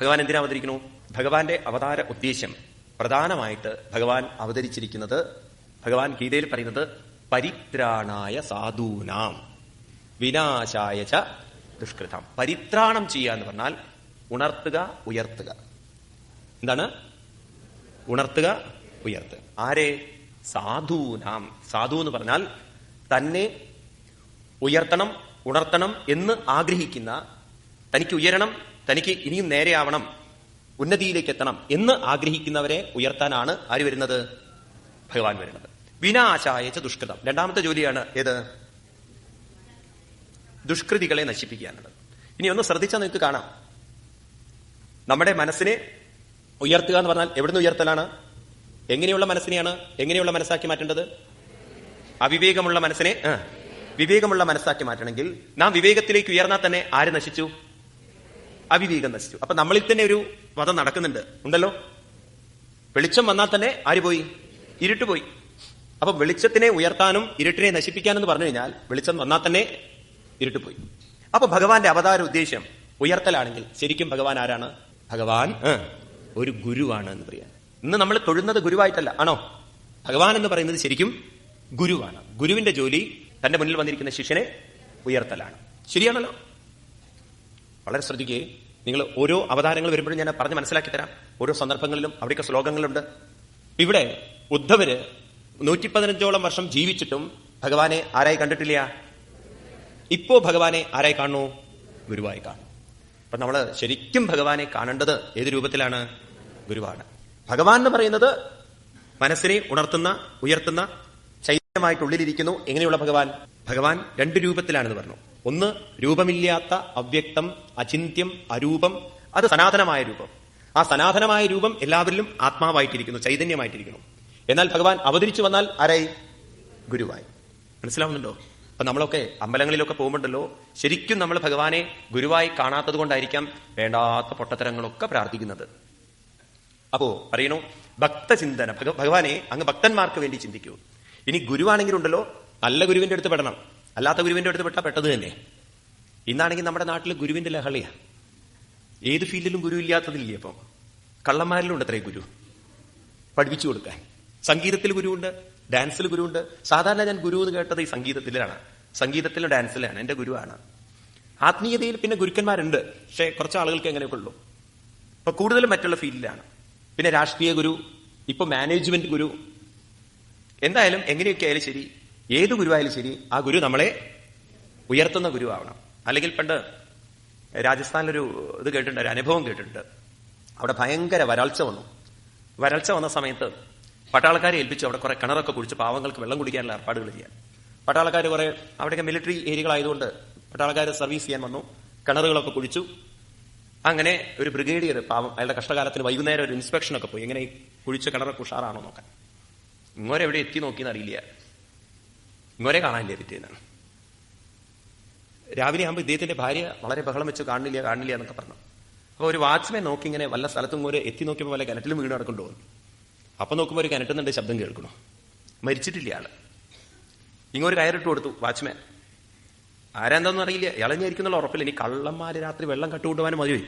ഭഗവാൻ എന്തിനാ അവതരിക്കുന്നു? ഭഗവാന്റെ അവതാര ഉദ്ദേശ്യം. പ്രധാനമായിട്ട് ഭഗവാൻ അവതരിച്ചിരിക്കുന്നത് ഭഗവാൻ ഗീതയിൽ പറയുന്നത് പരിത്രാണായ സാധൂനാം വിനാശായ ദുഷ്കൃതം. പരിത്രാണം ചെയ്യുക എന്ന് പറഞ്ഞാൽ ഉണർത്തുക ഉയർത്തുക. എന്താണ്? ഉണർത്തുക ഉയർത്തുക. ആരെ? സാധൂനാം സാധു എന്ന് പറഞ്ഞാൽ തന്നെ ഉയർത്തണം ഉണർത്തണം എന്ന് ആഗ്രഹിക്കുന്ന തനിക്ക് ഉയരണം തനിക്ക് ഇനിയും നേരെയാവണം ഉന്നതിയിലേക്ക് എത്തണം എന്ന് ആഗ്രഹിക്കുന്നവരെ ഉയർത്താനാണ് ആര് വരുന്നത്? ഭഗവാൻ വരുന്നത്. വിനാശായച്ച ദുഷ്കൃതം. രണ്ടാമത്തെ ജോലിയാണ് ഏത്? ദുഷ്കൃതികളെ നശിപ്പിക്കാനുള്ളത് ഇനി ഒന്ന് ശ്രദ്ധിച്ചാൽ നിങ്ങൾക്ക് കാണാം. നമ്മുടെ മനസ്സിനെ ഉയർത്തുക എന്ന് പറഞ്ഞാൽ എവിടുന്ന് ഉയർത്തലാണ്? എങ്ങനെയുള്ള മനസ്സിനെയാണ്? എങ്ങനെയുള്ള മനസ്സാക്കി മാറ്റേണ്ടത്? അവിവേകമുള്ള മനസ്സിനെ വിവേകമുള്ള മനസ്സാക്കി മാറ്റണമെങ്കിൽ നാം വിവേകത്തിലേക്ക് ഉയർന്നാൽ തന്നെ ആര് നശിച്ചു? അവിവേകം നശിച്ചു. അപ്പൊ നമ്മളിൽ തന്നെ ഒരു വധം നടക്കുന്നുണ്ട്. ഉണ്ടല്ലോ? വെളിച്ചം വന്നാൽ തന്നെ ആര് പോയി? ഇരുട്ട് പോയി. അപ്പൊ വെളിച്ചത്തിനെ ഉയർത്താനും ഇരുട്ടിനെ നശിപ്പിക്കാനും പറഞ്ഞു കഴിഞ്ഞാൽ വെളിച്ചം വന്നാൽ തന്നെ ഇരുട്ട് പോയി. അപ്പൊ ഭഗവാന്റെ അവതാര ഉദ്ദേശ്യം ഉയർത്തലാണെങ്കിൽ ശരിക്കും ഭഗവാൻ ആരാണ്? ഭഗവാൻ ഒരു ഗുരുവാണ് എന്ന് പറയാൻ ഇന്ന് നമ്മൾ തൊഴുന്നത് ഗുരുവായിട്ടല്ല ആണോ? ഭഗവാൻ എന്ന് പറയുന്നത് ശരിക്കും ഗുരുവാണ്. ഗുരുവിന്റെ ജോലി തന്റെ മുന്നിൽ വന്നിരിക്കുന്ന ശിഷ്യനെ ഉയർത്തലാണ്. ശരിയാണല്ലോ? വളരെ ശ്രദ്ധിക്കുകയെ നിങ്ങൾ ഓരോ അവതാരങ്ങൾ വരുമ്പോഴും ഞാൻ പറഞ്ഞ് മനസ്സിലാക്കി തരാം. ഓരോ സന്ദർഭങ്ങളിലും അവിടെയൊക്കെ ശ്ലോകങ്ങളുണ്ട്. ഇവിടെ ഉദ്ധവര് നൂറ്റി പതിനഞ്ചോളം വർഷം ജീവിച്ചിട്ടും ഭഗവാനെ ആരായി കണ്ടിട്ടില്ല? ഇപ്പോ ഭഗവാനെ ആരായി കാണുന്നു? ഗുരുവായി കാണുന്നു. അപ്പൊ നമ്മൾ ശരിക്കും ഭഗവാനെ കാണേണ്ടത് ഏത് രൂപത്തിലാണ്? ഗുരുവാണ്. ഭഗവാൻ എന്ന് പറയുന്നത് മനസ്സിനെ ഉണർത്തുന്ന ഉയർത്തുന്ന ചൈതന്യമായിട്ടുള്ളിലിരിക്കുന്നു എങ്ങനെയുള്ള ഭഗവാൻ? ഭഗവാൻ രണ്ട് രൂപത്തിലാണെന്ന് പറഞ്ഞു. ഒന്ന് രൂപമില്ലാത്ത അവ്യക്തം അചിന്ത്യം അരൂപം അത് സനാതനമായ രൂപം. ആ സനാതനമായ രൂപം എല്ലാവരിലും ആത്മാവായിട്ടിരിക്കുന്നു ചൈതന്യമായിട്ടിരിക്കുന്നു. എന്നാൽ ഭഗവാൻ അവതരിച്ചു വന്നാൽ ആരായി? ഗുരുവായി. മനസ്സിലാവുന്നുണ്ടോ? അപ്പൊ നമ്മളൊക്കെ അമ്പലങ്ങളിലൊക്കെ പോകുമ്പോണ്ടല്ലോ ശരിക്കും നമ്മൾ ഭഗവാനെ ഗുരുവായി കാണാത്തത് കൊണ്ടായിരിക്കാം വേണ്ടാത്ത പൊട്ടത്തരങ്ങളൊക്കെ പ്രാർത്ഥിക്കുന്നത്. അപ്പോ പറയണു ഭക്തചിന്തന ഭഗ- ഭഗവാനെ അങ്ങ് ഭക്തന്മാർക്ക് വേണ്ടി ചിന്തിക്കൂ. ഇനി ഗുരുവാണെങ്കിലുണ്ടല്ലോ നല്ല ഗുരുവിന്റെ അടുത്ത് പെടണം. അല്ലാത്ത ഗുരുവിന്റെ അടുത്ത് പെട്ടാൽ പെട്ടത് തന്നെ. ഇന്നാണെങ്കിൽ നമ്മുടെ നാട്ടിൽ ഗുരുവിന്റെ ലഹളയാ. ഏത് ഫീൽഡിലും ഗുരു ഇല്ലാത്തതില്ലേ അപ്പം കള്ളന്മാരിലുണ്ട് അത്രേ ഗുരു. പഠിപ്പിച്ചു കൊടുക്കാൻ. സംഗീതത്തിൽ ഗുരുവുണ്ട് ഡാൻസിൽ ഗുരുവുണ്ട്. സാധാരണ ഞാൻ ഗുരു എന്ന് കേട്ടത് ഈ സംഗീതത്തിലാണ്. സംഗീതത്തിലും ഡാൻസിലാണ് എന്റെ ഗുരുവാണ്. ആത്മീയതയിൽ പിന്നെ ഗുരുക്കന്മാരുണ്ട് പക്ഷെ കുറച്ച് ആളുകൾക്ക് എങ്ങനെയൊക്കെ ഉള്ളൂ. ഇപ്പൊ കൂടുതലും മറ്റുള്ള ഫീൽഡിലാണ്. പിന്നെ രാഷ്ട്രീയ ഗുരു ഇപ്പൊ മാനേജ്മെന്റ് ഗുരു. എന്തായാലും എങ്ങനെയൊക്കെ ആയാലും ശരി ഏത് ഗുരുവായാലും ശരി ആ ഗുരു നമ്മളെ ഉയർത്തുന്ന ഗുരു ആവണം അല്ലെങ്കിൽ പണ്ട് രാജസ്ഥാനിലൊരു ഇത് കേട്ടിട്ടുണ്ട് ഒരു അനുഭവം കേട്ടിട്ടുണ്ട്. അവിടെ ഭയങ്കര വരൾച്ച വന്നു. വരൾച്ച വന്ന സമയത്ത് പട്ടാളക്കാരെ ഏൽപ്പിച്ചു അവിടെ കുറെ കിണറൊക്കെ കുടിച്ച് പാവങ്ങൾക്ക് വെള്ളം കുടിക്കാനുള്ള ഏർപ്പാടുകൾ ചെയ്യാൻ. പട്ടാളക്കാർ കുറെ അവിടെയൊക്കെ മിലിറ്ററി ഏരിയകളായതുകൊണ്ട് പട്ടാളക്കാർ സർവീസ് ചെയ്യാൻ വന്നു. കിണറുകളൊക്കെ കുഴിച്ചു. അങ്ങനെ ഒരു ബ്രിഗേഡിയർ പാവം അയാളുടെ കഷ്ടകാലത്തിൽ വൈകുന്നേരം ഒരു ഇൻസ്പെക്ഷൻ ഒക്കെ പോയി. എങ്ങനെ ഈ കുഴിച്ച കിണറൊക്കെ ഉഷാറാണോ നോക്കാൻ. ഇങ്ങോരെ എവിടെ എത്തി നോക്കിയെന്ന് അറിയില്ല. ഇങ്ങോരെ കാണാനില്ല പിറ്റേന്നാണ് രാവിലെ ആകുമ്പോൾ ഇദ്ദേഹത്തിന്റെ ഭാര്യ വളരെ ബഹളം വെച്ച് കാണില്ല കാണില്ല എന്നൊക്കെ പറഞ്ഞു. അപ്പോൾ ഒരു വാച്ച്മാൻ നോക്കി ഇങ്ങനെ വല്ല സ്ഥലത്തും ഇങ്ങോരെ എത്തി നോക്കിയപ്പോൾ വല്ല കിണറ്റിലും വീണ് നടക്കൊണ്ടു പോകുന്നു അപ്പൊ നോക്കുമ്പോൾ ഒരു കിണറ്റുന്നുണ്ട് ശബ്ദം കേൾക്കണു മരിച്ചിട്ടില്ല ആൾ. ഇങ്ങൊരു കയറിട്ട് കൊടുത്തു വാച്ച്മാൻ. ആരാന്താന്ന് അറിയില്ല. ഇളഞ്ഞായിരിക്കുന്നുള്ള ഉറപ്പില്ല. ഇനി കള്ളന്മാര് രാത്രി വെള്ളം കട്ടുകൊണ്ടുപോകാനും മതിയായി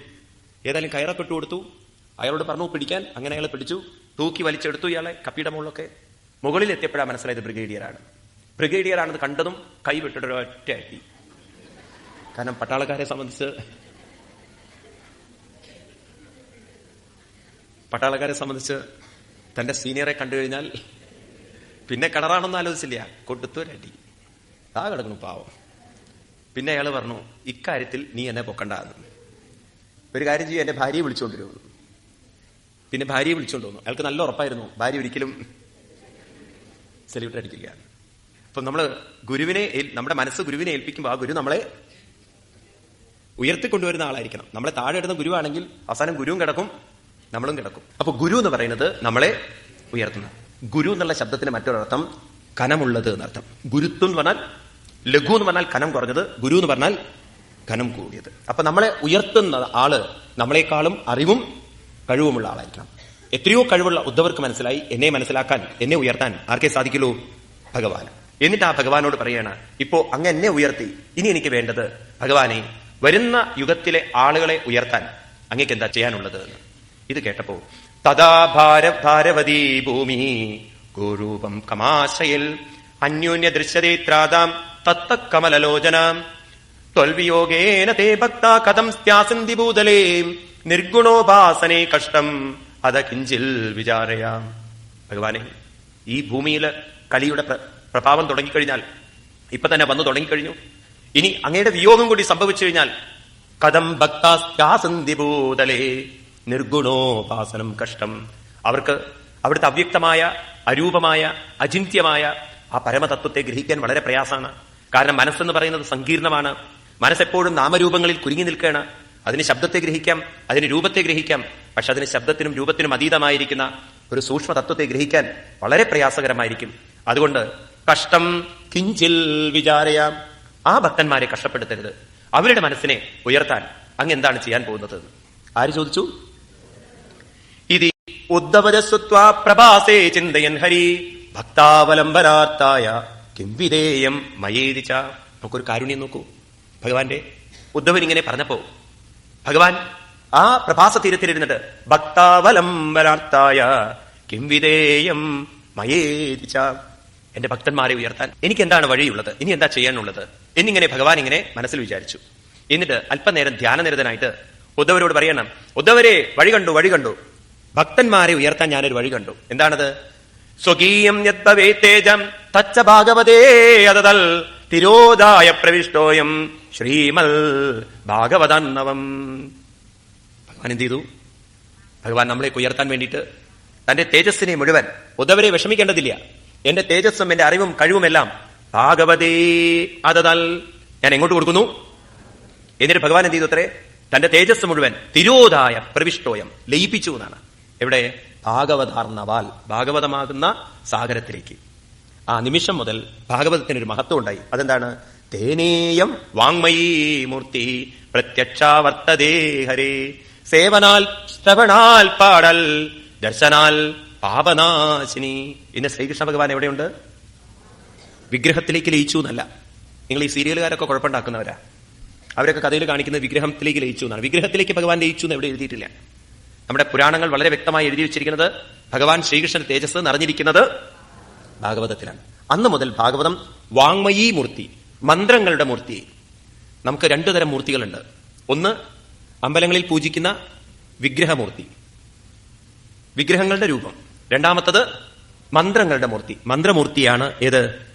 ഏതായാലും കയറൊക്കെ ഇട്ട് കൊടുത്തു. അയാളോട് പറഞ്ഞു പിടിക്കാൻ. അങ്ങനെ അയാളെ പിടിച്ചു. തൂക്കി വലിച്ചെടുത്തു ഇയാളെ കപ്പിയുടെ മുകളിലൊക്കെ. മുകളിൽ എത്തിയപ്പോഴാണ് മനസ്സിലായത് ബ്രിഗേഡിയറാണ്. ബ്രിഗേഡിയറാണെന്ന് കണ്ടതും കൈ വിട്ടിട്ട് ഒറ്റ അടി. കാരണം പട്ടാളക്കാരെ സംബന്ധിച്ച് പട്ടാളക്കാരെ സംബന്ധിച്ച് തന്റെ സീനിയറെ കണ്ടു കഴിഞ്ഞാൽ പിന്നെ കിണറാണെന്ന് ആലോചിച്ചില്ല. കൊടുത്തു ഒരടി ആ കിടക്കണു പാവം. പിന്നെ അയാൾ പറഞ്ഞു ഇക്കാര്യത്തിൽ നീ എന്നെ പൊക്കണ്ടെന്ന് ഒരു കാര്യം ചെയ്യും എന്റെ ഭാര്യയെ വിളിച്ചുകൊണ്ടിരുന്നു പിന്നെ ഭാര്യയെ വിളിച്ചുകൊണ്ട് വന്നു. അയാൾക്ക് നല്ല ഉറപ്പായിരുന്നു. ഭാര്യ ഒരിക്കലും സെലിബ്രേറ്റ് അടിക്കില്ല. അപ്പൊ നമ്മൾ ഗുരുവിനെ നമ്മുടെ മനസ്സ് ഗുരുവിനെ ഏൽപ്പിക്കുമ്പോൾ ആ ഗുരു നമ്മളെ ഉയർത്തിക്കൊണ്ടുവരുന്ന ആളായിരിക്കണം. നമ്മളെ താഴെ ഇടുന്ന ഗുരുവാണെങ്കിൽ അവസാനം ഗുരുവും കിടക്കും നമ്മളും കിടക്കും. അപ്പൊ ഗുരു എന്ന് പറയുന്നത് നമ്മളെ ഉയർത്തുന്ന ഗുരു എന്നുള്ള ശബ്ദത്തിന് മറ്റൊരർത്ഥം കനമുള്ളത് എന്നർത്ഥം. ഗുരുത്വം എന്ന് പറഞ്ഞാൽ ലഘു എന്ന് പറഞ്ഞാൽ കനം കുറഞ്ഞത് ഗുരു എന്ന് പറഞ്ഞാൽ കനം കൂടിയത്. അപ്പൊ നമ്മളെ ഉയർത്തുന്ന ആൾ നമ്മളെക്കാളും അറിവും കഴിവുമുള്ള ആളായിരിക്കണം. എത്രയോ കഴിവുള്ള ഉദ്ധവർക്ക് മനസ്സിലായി എന്നെ മനസ്സിലാക്കാൻ എന്നെ ഉയർത്താൻ ആർക്കെ സാധിക്കുള്ളൂ? ഭഗവാൻ. എന്നിട്ട് ആ ഭഗവാനോട് പറയാണ് ഇപ്പോ അങ്ങ് എന്നെ ഉയർത്തി ഇനി എനിക്ക് വേണ്ടത് ഭഗവാനെ വരുന്ന യുഗത്തിലെ ആളുകളെ ഉയർത്താൻ അങ്ങേക്ക് എന്താ ചെയ്യാനുള്ളത്? എന്ന് ഇത് കേട്ടപ്പോ തഥാ ഭാര ഭാരവതീ ഭൂമി. ഗോരൂപം കമാശയിൽ. അന്യോന്യ ദൃശ്യതേത്രാതാം തത്തക്കമലലോചനാം. ത്വൽവിയോഗേന തേ ഭക്ത കഥം സ്ത്യാസന്തി ഭൂതലേ. നിർഗുണോപാസനേ കഷ്ടം. അത കിഞ്ചിൽ വിചാരയാം. ഭഗവാനെ ഈ ഭൂമിയിൽ കലിയുടെ പ്ര- പ്രഭാവം തുടങ്ങിക്കഴിഞ്ഞാൽ ഇപ്പൊ തന്നെ വന്നു തുടങ്ങിക്കഴിഞ്ഞു. ഇനി അങ്ങയുടെ വിയോഗം കൂടി സംഭവിച്ചു കഴിഞ്ഞാൽ കഥം ഭക്താസ്ത്യാസന്തി ഭൂതലേ. നിർഗുണോപാസനം കഷ്ടം. അവർക്ക് അവിടുത്തെ അവ്യക്തമായ അരൂപമായ അചിന്ത്യമായ ആ പരമതത്വത്തെ ഗ്രഹിക്കാൻ വളരെ പ്രയാസമാണ്. കാരണം മനസ്സെന്ന് പറയുന്നത് സങ്കീർണമാണ്. മനസ്സെപ്പോഴും നാമരൂപങ്ങളിൽ കുരുങ്ങി നിൽക്കുകയാണ്. അതിന് ശബ്ദത്തെ ഗ്രഹിക്കാം അതിന് രൂപത്തെ ഗ്രഹിക്കാം. പക്ഷെ അതിന് ശബ്ദത്തിനും രൂപത്തിനും അതീതമായിരിക്കുന്ന ഒരു സൂക്ഷ്മതത്വത്തെ ഗ്രഹിക്കാൻ വളരെ പ്രയാസകരമായിരിക്കും. അതുകൊണ്ട് കഷ്ടം കിഞ്ചിൽ വിചാരയാം. ആ ഭക്തന്മാരെ കഷ്ടപ്പെടുത്തരുത്. അവരുടെ മനസ്സിനെ ഉയർത്താൻ അങ്ങ് എന്താണ് ചെയ്യാൻ പോകുന്നത്? ആര് ചോദിച്ചു? ഉദ്ധവജസ്വത്വാ പ്രഭാസേ ചിന്തയൻ ഹരി. ഭക്താവലംബനാർത്ഥായ. കിം വിധേയം മയേതിച്ച നമുക്കൊരു കാരുണ്യം നോക്കൂ. ഭഗവാന്റെ ഉദ്ധവൻ ഇങ്ങനെ പറഞ്ഞപ്പോ ഭഗവാൻ ആ പ്രഭാസ തീരത്തിലിരുന്നിട്ട് ഭക്താവലംബനാർത്ഥായ. കിം വിധേയം മയേതിച്ച എന്റെ ഭക്തന്മാരെ ഉയർത്താൻ എനിക്ക് എന്താണ് വഴിയുള്ളത്? ഇനി എന്താ ചെയ്യാനുള്ളത്? എന്നിങ്ങനെ ഭഗവാൻ ഇങ്ങനെ മനസ്സിൽ വിചാരിച്ചു. എന്നിട്ട് അല്പനേരം ധ്യാനനിരതനായിട്ട് ഉദ്ധവരോട് പറയണം ഉദ്ധവരെ വഴി കണ്ടു വഴി കണ്ടു. ഭക്തന്മാരെ ഉയർത്താൻ ഞാനൊരു വഴി കണ്ടു. എന്താണത്? സ്വകീയം യദ്ഭവേ തേജം തച്ച ഭാഗവതേ അതതൽ തിരോധായ പ്രവിഷ്ടോയം ശ്രീമൽ ഭാഗവതാന്നവം. ഭഗവാൻ എന്ത് ചെയ്തു? ഭഗവാൻ നമ്മളെ ഉയർത്താൻ വേണ്ടിയിട്ട് തന്റെ തേജസ്സിനെ മുഴുവൻ ഉദവരെ വിഷമിക്കേണ്ടതില്ല. എന്റെ തേജസ്സും എന്റെ അറിവും കഴിവുമെല്ലാം ഭാഗവതേ അതതൽ ഞാൻ എങ്ങോട്ട് കൊടുക്കുന്നു? എന്നിട്ട് ഭഗവാൻ എന്ത് ചെയ്തു അത്രേ? തന്റെ തേജസ് മുഴുവൻ തിരോധായ പ്രവിഷ്ടോയം ലയിപ്പിച്ചു എന്നാണ്. എവിടെ? ഭാഗവതാർന്നവാൽ ഭാഗവതമാകുന്ന സാഗരത്തിലേക്ക്. ആ നിമിഷം മുതൽ ഭാഗവതത്തിന് ഒരു മഹത്വം ഉണ്ടായി അതെന്താണ്? തേനേയം വാങ്മയീ മൂർത്തി പ്രത്യക്ഷാവർത്തതേ ഹരേ. സേവനാൽ ശ്രവണാൽ പാടൽ ദർശനാൽ പാപനാശിനി. ഇന്ന് ശ്രീകൃഷ്ണ ഭഗവാൻ എവിടെയുണ്ട്? വിഗ്രഹത്തിലേക്ക് ലയിച്ചു എന്നല്ല. നിങ്ങൾ ഈ സീരിയലുകാരൊക്കെ കുഴപ്പമുണ്ടാക്കുന്നവരാ. അവരൊക്കെ കഥയിൽ കാണിക്കുന്നത് വിഗ്രഹത്തിലേക്ക് ലയിച്ചു എന്നാണ്. വിഗ്രഹത്തിലേക്ക് ഭഗവാൻ ലയിച്ചു എന്ന് എവിടെ എഴുതിയിട്ടില്ല. നമ്മുടെ പുരാണങ്ങൾ വളരെ വ്യക്തമായി എഴുതി വെച്ചിരിക്കുന്നത് ഭഗവാൻ ശ്രീകൃഷ്ണൻ തേജസ് നിറഞ്ഞിരിക്കുന്നത് ഭാഗവതത്തിലാണ്. അന്ന് മുതൽ ഭാഗവതം വാങ്മയീ മൂർത്തി മന്ത്രങ്ങളുടെ മൂർത്തി. നമുക്ക് രണ്ടു തരം മൂർത്തികളുണ്ട്. ഒന്ന് അമ്പലങ്ങളിൽ പൂജിക്കുന്ന വിഗ്രഹമൂർത്തി വിഗ്രഹങ്ങളുടെ രൂപം. രണ്ടാമത്തത് മന്ത്രങ്ങളുടെ മൂർത്തി. മന്ത്രമൂർത്തിയാണ് ഏത്?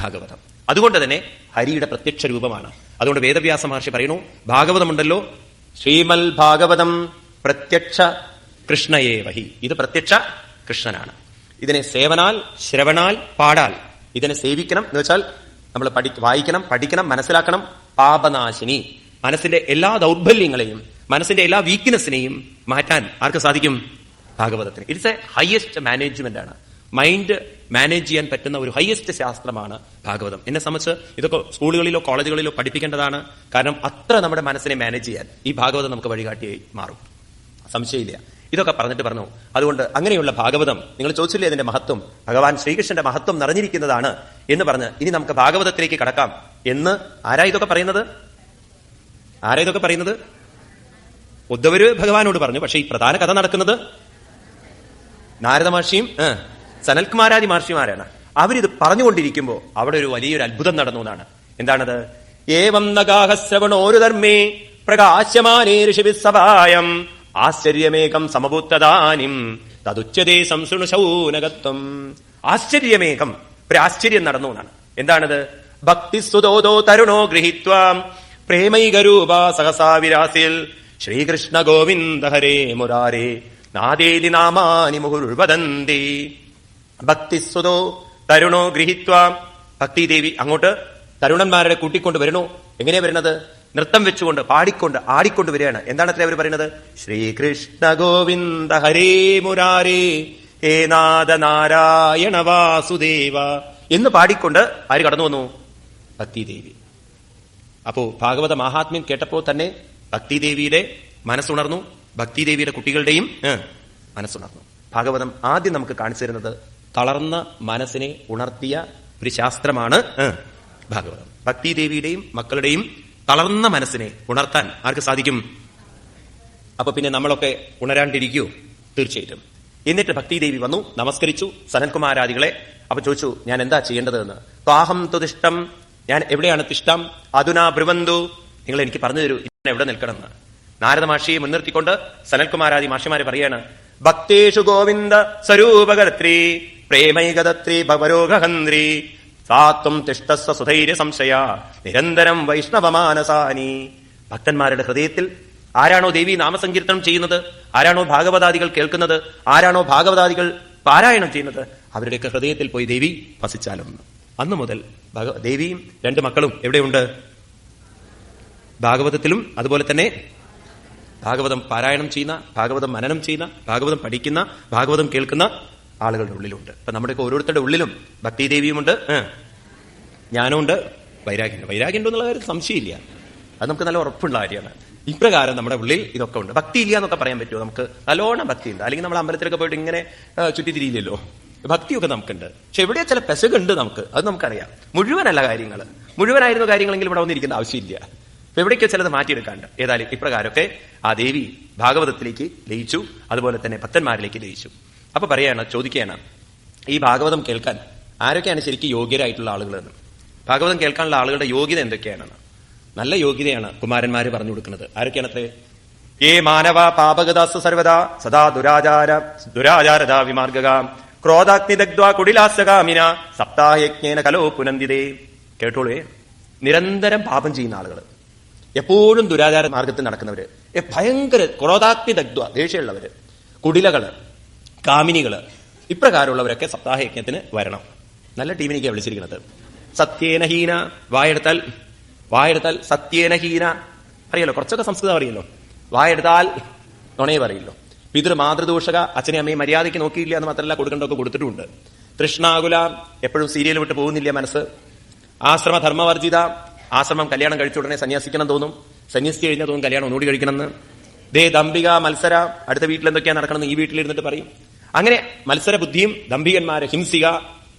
ഭാഗവതം. അതുകൊണ്ട് തന്നെ ഹരിയുടെ പ്രത്യക്ഷ രൂപമാണ്. അതുകൊണ്ട് വേദവ്യാസ മഹർഷി പറയുന്നു ഭാഗവതമുണ്ടല്ലോ. ശ്രീമൽ ഭാഗവതം പ്രത്യക്ഷ കൃഷ്ണയേ വഹി. ഇത് പ്രത്യക്ഷ കൃഷ്ണനാണ്. ഇതിനെ സേവനാൽ ശ്രവണാൽ പാടാൽ. ഇതിനെ സേവിക്കണം എന്ന് വെച്ചാൽ നമ്മൾ പഠി വായിക്കണം പഠിക്കണം മനസ്സിലാക്കണം. പാപനാശിനി. മനസ്സിന്റെ എല്ലാ ദൗർബല്യങ്ങളെയും മനസ്സിന്റെ എല്ലാ വീക്ക്നെസ്സിനെയും മാറ്റാൻ ആർക്ക് സാധിക്കും? ഭാഗവതത്തിന്. ഇറ്റ്സ് എ ഹയസ്റ്റ് മാനേജ്മെന്റ് ആണ്. മൈൻഡ് മാനേജ് ചെയ്യാൻ പറ്റുന്ന ഒരു ഹയസ്റ്റ് ശാസ്ത്രമാണ് ഭാഗവതം. എന്നെ സംബന്ധിച്ച് ഇതൊക്കെ സ്കൂളുകളിലോ കോളേജുകളിലോ പഠിപ്പിക്കേണ്ടതാണ്. കാരണം അത്ര നമ്മുടെ മനസ്സിനെ മാനേജ് ചെയ്യാൻ ഈ ഭാഗവതം നമുക്ക് വഴികാട്ടിയായി മാറും. സംശയമില്ല. ഇതൊക്കെ പറഞ്ഞിട്ട് പറഞ്ഞു. അതുകൊണ്ട് അങ്ങനെയുള്ള ഭാഗവതം നിങ്ങൾ ചോദിച്ചില്ലേ അതിന്റെ മഹത്വം? ഭഗവാൻ ശ്രീകൃഷ്ണന്റെ മഹത്വം നിറഞ്ഞിരിക്കുന്നതാണ് എന്ന് പറഞ്ഞ് ഇനി നമുക്ക് ഭാഗവതത്തിലേക്ക് കടക്കാം. എന്ന് ആരാ ഇതൊക്കെ പറയുന്നത്? ആരാ ഇതൊക്കെ പറയുന്നത്? ഉദ്ധവര് ഭഗവാനോട് പറഞ്ഞു. പക്ഷെ ഈ പ്രധാന കഥ നടക്കുന്നത് നാരദ മഹർഷിയും സനൽകുമാരാദി മഹർഷിമാരാണ്. അവരിത് പറഞ്ഞുകൊണ്ടിരിക്കുമ്പോൾ അവിടെ ഒരു വലിയൊരു അത്ഭുതം നടന്നു എന്നാണ്. എന്താണത്? ഏവം നഗാഹശ്രവണോരു ധർമ്മേ പ്രകാശമാനേ ഋഷിവിസഭായം ആശ്ചര്യമേകം സമഭൂത്തദാനിം തതുച്ചതേ സംസൃണു ശൗനകത്വം. ആശ്ചര്യമേകം. ഒരു ആശ്ചര്യം നടന്നു എന്നാണ്. എന്താണത്? ഭക്തിസ്തുതോതോ തരുണോ ഗൃഹീത്വാം. പ്രേമൈകരൂപ സഹസാ വിരാസിൽ. ശ്രീകൃഷ്ണ ഗോവിന്ദ ഹരേ മുരാരേ. നാദേതി നാമാനി മുഹുർവദന്തി. ഭക്തിസ്വതോ തരുണോ ഗൃഹീത്വാം. ഭക്തിദേവി അങ്ങോട്ട് തരുണന്മാരെ കൂട്ടിക്കൊണ്ട് വരണോ? എങ്ങനെയാ വരുന്നത് നൃത്തം വെച്ചുകൊണ്ട് പാടിക്കൊണ്ട് ആടിക്കൊണ്ട് വരികയാണ്. എന്താണ് അത്ര അവർ പറയുന്നത്? ശ്രീകൃഷ്ണ ഗോവിന്ദ ഹരേ മുരാരേ ഹേ നാഥ നാരായണ വാസുദേവ. എന്ന് പാടിക്കൊണ്ട് ആര് കടന്നു വന്നു? ഭക്തിദേവി. അപ്പോ ഭാഗവത മഹാത്മ്യം കേട്ടപ്പോൾ തന്നെ ഭക്തിദേവിയുടെ മനസ്സുണർന്നു ഭക്തിദേവിയുടെ കുട്ടികളുടെയും മനസ്സുണർന്നു. ഭാഗവതം ആദ്യം നമുക്ക് കാണിച്ചു തരുന്നത് തളർന്ന മനസ്സിനെ ഉണർത്തിയ ഒരു ശാസ്ത്രമാണ് ഭാഗവതം. ഭക്തിദേവിയുടെയും മക്കളുടെയും തളർന്ന മനസ്സിനെ ഉണർത്താൻ ആർക്ക് സാധിക്കും? അപ്പൊ പിന്നെ നമ്മളൊക്കെ ഉണരാണ്ടിരിക്കൂ. തീർച്ചയായിട്ടും. എന്നിട്ട് ഭക്തിദേവി വന്നു നമസ്കരിച്ചു സനൽകുമാരാദികളെ അപ്പൊ ചോദിച്ചു ഞാൻ എന്താ ചെയ്യേണ്ടതെന്ന്? ത്വാഹം തുതിഷ്ടം ഞാൻ എവിടെയാണ് തിഷ്ടം? അതുനാ ബ്രുവന്തു. നിങ്ങൾ എനിക്ക് പറഞ്ഞു തരൂ ഞാൻ എവിടെ നിൽക്കണമെന്ന്. നാരദ മാഷിയെ മുൻനിർത്തിക്കൊണ്ട് സനൽകുമാരാദി മാഷിമാരെ പറയാണ് ഭക്തേഷു ഗോവിന്ദ സ്വരൂപകർത്രി പ്രേമൈകതത്രി ഭവരോഗഹന്ത്രി സാത്വം തിഷ്ടസ്വ സുധൈര്യ സംശയ. നിരന്തരം വൈഷ്ണവമാനസാനി. ഭക്തന്മാരുടെ ഹൃദയത്തിൽ ആരാണോ ദേവി നാമസങ്കീർത്തനം ചെയ്യുന്നത്? ആരാണോ ഭാഗവതാദികൾ കേൾക്കുന്നത്? ആരാണോ ഭാഗവതാദികൾ പാരായണം ചെയ്യുന്നത്? അവരുടെയൊക്കെ ഹൃദയത്തിൽ പോയി ദേവി വസിച്ചാലും. അന്നു മുതൽ ദേവിയും രണ്ട് മക്കളും എവിടെയുണ്ട്? ഭാഗവതത്തിലും അതുപോലെ തന്നെ ഭാഗവതം പാരായണം ചെയ്യുന്ന ഭാഗവതം മനനം ചെയ്യുന്ന ഭാഗവതം പഠിക്കുന്ന ഭാഗവതം കേൾക്കുന്ന ആളുകളുടെ ഉള്ളിലുണ്ട്. അപ്പൊ നമ്മുടെയൊക്കെ ഓരോരുത്തരുടെ ഉള്ളിലും ഭക്തിദേവിയുമുണ്ട് ദേവിയുമുണ്ട് ജ്ഞാനമുണ്ട് വൈരാഗ്യമുണ്ട്. വൈരാഗ്യം എന്നുള്ള കാര്യം സംശയമില്ല. അത് നമുക്ക് നല്ല ഉറപ്പുള്ള കാര്യമാണ്. ഇപ്രകാരം നമ്മുടെ ഉള്ളിൽ ഇതൊക്കെ ഉണ്ട്. ഭക്തി ഇല്ല എന്നൊക്കെ പറയാൻ പറ്റുമോ? നമുക്ക് നല്ലോണം ഭക്തി ഉണ്ട് അല്ലെങ്കിൽ നമ്മൾ അമ്പലത്തിലൊക്കെ പോയിട്ട് ഇങ്ങനെ ചുറ്റിത്തിരിയില്ലല്ലോ. ഭക്തിയൊക്കെ നമുക്കുണ്ട്. പക്ഷെ എവിടെ ചില പെശകുണ്ട് നമുക്ക്. അത് നമുക്കറിയാം. മുഴുവനല്ല കാര്യങ്ങൾ മുഴുവനായിരുന്നു കാര്യങ്ങളെങ്കിൽ ഇവിടെ വന്നിരിക്കുന്ന ആവശ്യമില്ല. എവിടേക്കോ ചിലത് മാറ്റിയെടുക്കാണ്ട്. ഏതായാലും ഇപ്രകാരമൊക്കെ ആ ദേവി ഭാഗവതത്തിലേക്ക് ലയിച്ചു. അതുപോലെ തന്നെ ഭക്തന്മാരിലേക്ക് ലയിച്ചു. അപ്പൊ പറയാണ് ചോദിക്കുകയാണ് ഈ ഭാഗവതം കേൾക്കാൻ ആരൊക്കെയാണ് ശരിക്കും യോഗ്യരായിട്ടുള്ള ആളുകളെന്ന്? ഭാഗവതം കേൾക്കാനുള്ള ആളുകളുടെ യോഗ്യത എന്തൊക്കെയാണെന്ന്? നല്ല യോഗ്യതയാണ് കുമാരന്മാര് പറഞ്ഞു കൊടുക്കുന്നത്. ആരൊക്കെയാണത്രേ? ഏ മാനവ പാപകദാസ സർവദാ സദാ ദുരാചാര ദുരാചാരതാ വിമാർഗക ക്രോധാഗ്നിദഗ്ധ്വാ കുടിലാസകാമിന സപ്താഹയജ്ഞേന കലോ പുനന്തിതേ. കേട്ടോളേ നിരന്തരം പാപം ചെയ്യുന്ന ആളുകൾ എപ്പോഴും ദുരാചാര മാർഗത്തിൽ നടക്കുന്നവര് ഭയങ്കര ക്രോധാഗ്നി ദഗ്ധ്വ ദേഷ്യമുള്ളവര് കുടിലകൾ കാമിനികൾ. ഇപ്രകാരമുള്ളവരൊക്കെ സപ്താഹയജ്ഞത്തിന് വരണം. നല്ല ടീമിനേക്കാണ് വിളിച്ചിരിക്കുന്നത്. സത്യേനഹീന വായെടുത്താൽ വായെടുത്താൽ സത്യേനഹീന അറിയല്ലോ കുറച്ചൊക്കെ സംസ്കൃതം അറിയല്ലോ വായെടുത്താൽ നുണയെ പറയില്ലോ. പിതൃ മാതൃദൂഷക അച്ഛനെ അമ്മയെ മര്യാദയ്ക്ക് നോക്കിയില്ല എന്ന് മാത്രമല്ല കൊടുക്കേണ്ടതൊക്കെ കൊടുത്തിട്ടുണ്ട്. തൃഷ്ണാകുല എപ്പോഴും സീരിയൽ വിട്ട് പോകുന്നില്ല മനസ്സ്. ആശ്രമ ധർമ്മവർജിത ആശ്രമം കല്യാണം കഴിച്ച ഉടനെ സന്യാസിക്കണം തോന്നും. സന്യാസിച്ച് കഴിഞ്ഞാൽ തോന്നും കല്യാണം ഒന്നുകൂടി കഴിക്കണമെന്ന്. ദേ ദംബിക മത്സര അടുത്ത വീട്ടിൽ എന്തൊക്കെയാണ് നടക്കണമെന്ന് ഈ വീട്ടിലിരുന്നിട്ട് പറയും. അങ്ങനെ മത്സര ബുദ്ധിയും ദംഭികന്മാര് ഹിംസിക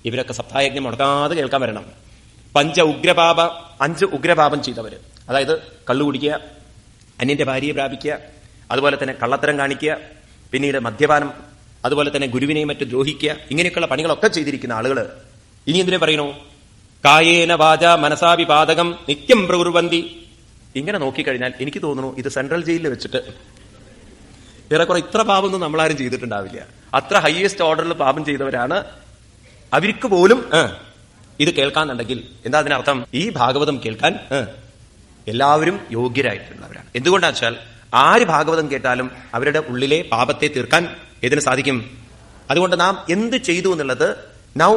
ഇവരൊക്കെ സപ്തായജ്ഞം മുടക്കാതെ കേൾക്കാൻ വരണം. പഞ്ച ഉഗ്രപാപ അഞ്ച് ഉഗ്രപാപം ചെയ്തവര്. അതായത് കള്ളു കുടിക്കുക അന്യന്റെ ഭാര്യയെ പ്രാപിക്കുക അതുപോലെ തന്നെ കള്ളത്തരം കാണിക്കുക പിന്നീട് മദ്യപാനം അതുപോലെ തന്നെ ഗുരുവിനെയും മറ്റു ദ്രോഹിക്കുക ഇങ്ങനെയൊക്കെയുള്ള പണികളൊക്കെ ചെയ്തിരിക്കുന്ന ആളുകൾ ഇനി എന്തിനെ പറയണു? കായേന വാച മനസാവിപാതകം നിത്യം പ്രകുർവന്തി. ഇങ്ങനെ നോക്കിക്കഴിഞ്ഞാൽ എനിക്ക് തോന്നുന്നു ഇത് സെൻട്രൽ ജയിലിൽ വെച്ചിട്ട് ഏറെക്കുറെ ഇത്ര പാപമൊന്നും നമ്മളാരും ചെയ്തിട്ടുണ്ടാവില്ല. അത്ര ഹയസ്റ്റ് ഓർഡറിൽ പാപം ചെയ്തവരാണ് അവർക്ക് പോലും ഇത് കേൾക്കാന്നുണ്ടെങ്കിൽ എന്താ അതിനർത്ഥം? ഈ ഭാഗവതം കേൾക്കാൻ എല്ലാവരും യോഗ്യരായിട്ടുള്ളവരാണ്. എന്തുകൊണ്ടാ വെച്ചാൽ ആര് ഭാഗവതം കേട്ടാലും അവരുടെ ഉള്ളിലെ പാപത്തെ തീർക്കാൻ ഇതിന് സാധിക്കും? അതുകൊണ്ട് നാം എന്ത് ചെയ്തു എന്നുള്ളത് now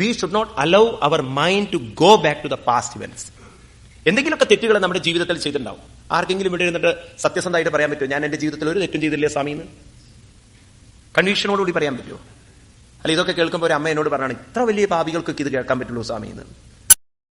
we should not allow our mind to go back to the past events എന്തെങ്കിലുമൊക്കെ തെറ്റുകൾ നമ്മുടെ ജീവിതത്തിൽ ചെയ്തിട്ടുണ്ടാവും. ആർക്കെങ്കിലും ഇവിടെ ഇരുന്നിട്ട് സത്യസന്ധമായിട്ട് പറയാൻ പറ്റുമോ? ഞാൻ എന്റെ ജീവിതത്തിൽ ഒരു തെറ്റും ചെയ്തില്ലേ സ്വാമി എന്ന് കൺവീക്ഷനോടുകൂടി പറയാൻ പറ്റുമോ? അല്ല ഇതൊക്കെ കേൾക്കുമ്പോൾ ഒരു അമ്മ എന്നോട് പറഞ്ഞാണ് ഇത്ര വലിയ പാപികൾക്കൊക്കെ ഇത് കേൾക്കാൻ പറ്റുള്ളൂ സ്വാമി എന്ന്